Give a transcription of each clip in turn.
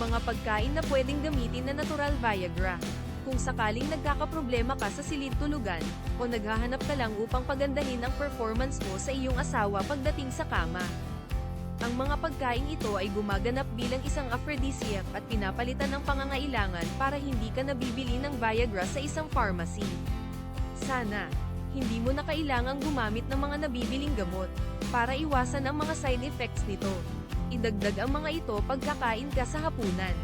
Mga pagkain na pwedeng gamitin na natural Viagra. Kung sakaling nagkakaproblema ka sa silid tulugan, o naghahanap ka lang upang pagandahin ang performance mo sa iyong asawa pagdating sa kama. Ang mga pagkain ito ay gumaganap bilang isang aphrodisiac at pinapalitan ng pangangailangan para hindi ka nabibili ng Viagra sa isang pharmacy. Sana, hindi mo na kailangang gumamit ng mga nabibiling gamot para iwasan ang mga side effects nito. Idagdag ang mga ito pagkakain ka sa hapunan.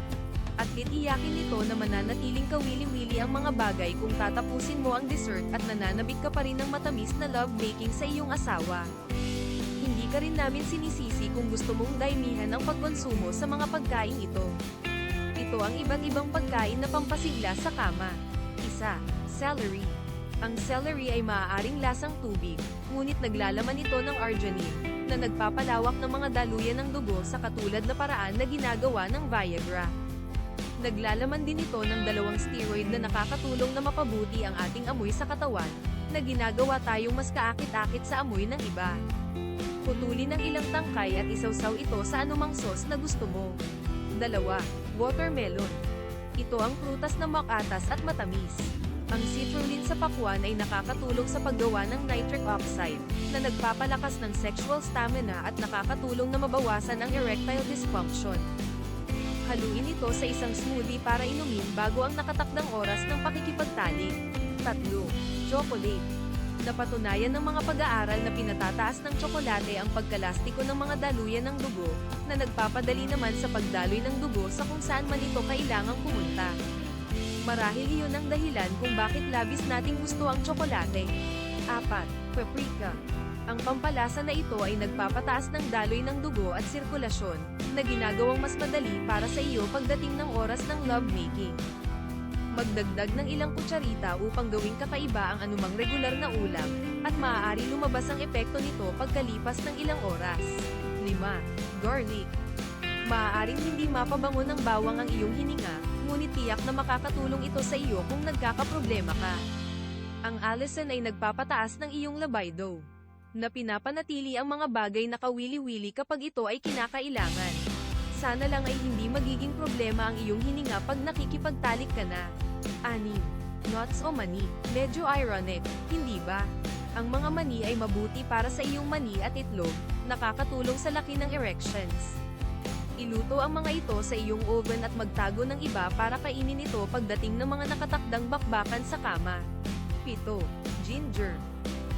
At titiyakin nito na mananatiling kawili-wili ang mga bagay kung tatapusin mo ang dessert at nananabik ka pa rin ng matamis na love making sa iyong asawa. Hindi ka rin namin sinisisi kung gusto mong daimihan ang pagkonsumo sa mga pagkain ito. Ito ang iba't ibang pagkain na pampasigla sa kama. Isa, celery. Ang celery ay maaaring lasang tubig, ngunit naglalaman ito ng arginine, na nagpapalawak ng mga daluyan ng dugo sa katulad na paraan na ginagawa ng Viagra. Naglalaman din ito ng dalawang steroid na nakakatulong na mapabuti ang ating amoy sa katawan, na ginagawa tayong mas kaakit-akit sa amoy ng iba. Putulin ang ilang tangkay at isawsaw ito sa anumang sauce na gusto mo. Dalawa, watermelon. Ito ang prutas na makatas at matamis. Ang citrulline sa pakwan ay nakakatulong sa paggawa ng nitric oxide, na nagpapalakas ng sexual stamina at nakakatulong na mabawasan ang erectile dysfunction. Haluin ito sa isang smoothie para inumin bago ang nakatakdang oras ng pakikipagtalik. Tatlo, chocolate. Napatunayan ng mga pag-aaral na pinatataas ng tsokolate ang pagkalastiko ng mga daluyan ng dugo, na nagpapadali naman sa pagdaloy ng dugo sa kung saan man ito kailangang pumunta. Marahil iyon ang dahilan kung bakit labis nating gusto ang tsokolate. 4. Paprika. Ang pampalasa na ito ay nagpapataas ng daloy ng dugo at sirkulasyon, na ginagawang mas madali para sa iyo pagdating ng oras ng lovemaking. Magdagdag ng ilang kutsarita upang gawing kakaiba ang anumang regular na ulam, at maaari lumabas ang epekto nito pagkalipas ng ilang oras. 5. Garlic. Maaaring hindi mapabango ng bawang ang iyong hininga, ngunit tiyak na makakatulong ito sa iyo kung nagkakaproblema ka. Ang allicin ay nagpapataas ng iyong libido, na pinapanatili ang mga bagay na kawili-wili kapag ito ay kinakailangan. Sana lang ay hindi magiging problema ang iyong hininga pag nakikipagtalik ka na. 6. Nuts o mani. Medyo ironic, hindi ba? Ang mga mani ay mabuti para sa iyong mani at itlog, nakakatulong sa laki ng erections. Iluto ang mga ito sa iyong oven at magtago ng iba para kainin ito pagdating ng mga nakatakdang bakbakan sa kama. 7. Ginger.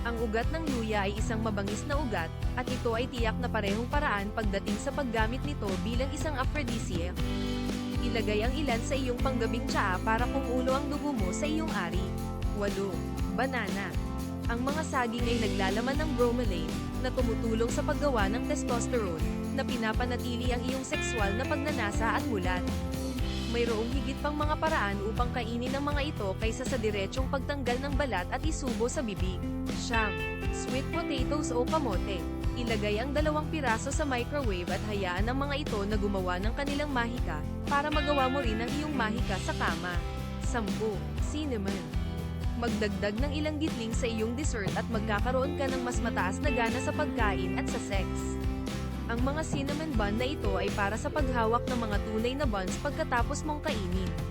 Ang ugat ng luya ay isang mabangis na ugat, at ito ay tiyak na parehong paraan pagdating sa paggamit nito bilang isang aphrodisiac. Ilagay ang ilan sa iyong panggabing tsaa para kumulo ang dugo mo sa iyong ari. 8. Banana. Ang mga saging ay naglalaman ng bromelain, na tumutulong sa paggawa ng testosterone, na pinapanatili ang iyong sexual na pagnanasa at mulat. Mayroong higit pang mga paraan upang kainin ang mga ito kaysa sa diretsong pagtanggal ng balat at isubo sa bibig. Siyam. Sweet potatoes o kamote. Ilagay ang dalawang piraso sa microwave at hayaan ang mga ito na gumawa ng kanilang mahika, para magawa mo rin ang iyong mahika sa kama. 10. Cinnamon. Magdagdag ng ilang gitling sa iyong dessert at magkakaroon ka ng mas mataas na gana sa pagkain at sa sex. Ang mga cinnamon bun na ito ay para sa paghawak ng mga tunay na buns pagkatapos mong kainin.